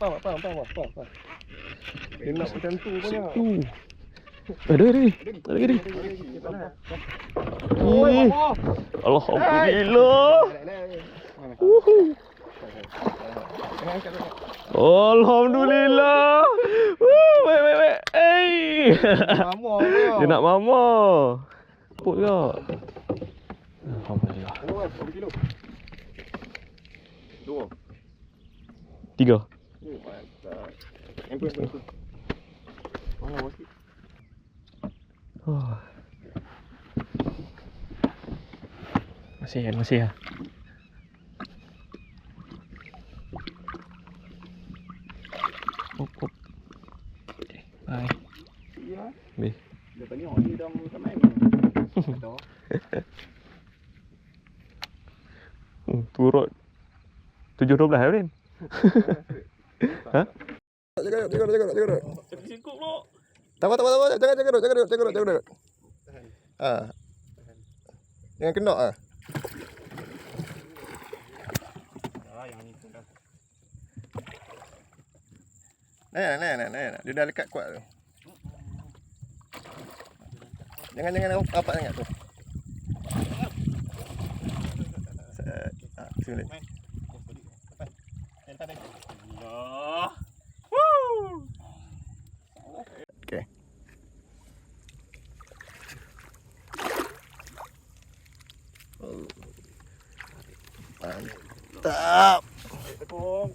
tahu tahu tahu tahu. Dia nak macam tu punya. Tu. Ada ni. Ada lagi ni. Oh, Ih. Alhamdulillah. Uhu. Alhamdulillah. Woo, baik baik baik. Hey. Mama Dia nak mama. Put ke? Alhamdulillah. Berapa kilo? Dua. Tiga. Oh, wakil? Oh. Masih kan, masih lah. Hop, hop. Okay, bye. Ya. Ni. Dia tadi orang ni dah sama ni. Tahu. Hmm, turut. Tujuh dua belas, Rin. Ha? Jaga duduk, jaga duduk, jaga duduk, jaga duduk. Singkup pula. Tak apa, tak apa, tak. Jangan jaga duduk, jaga duduk, jaga duduk, jaga duduk. Ha. Jangan kena ah. Ah, yang ni dah. Nah, nah, nah, nah. Dia dah lekat kuat tu. Jangan jangan rapat sangat tu. Tadi. Allah. Okey. Mantap. Tekung.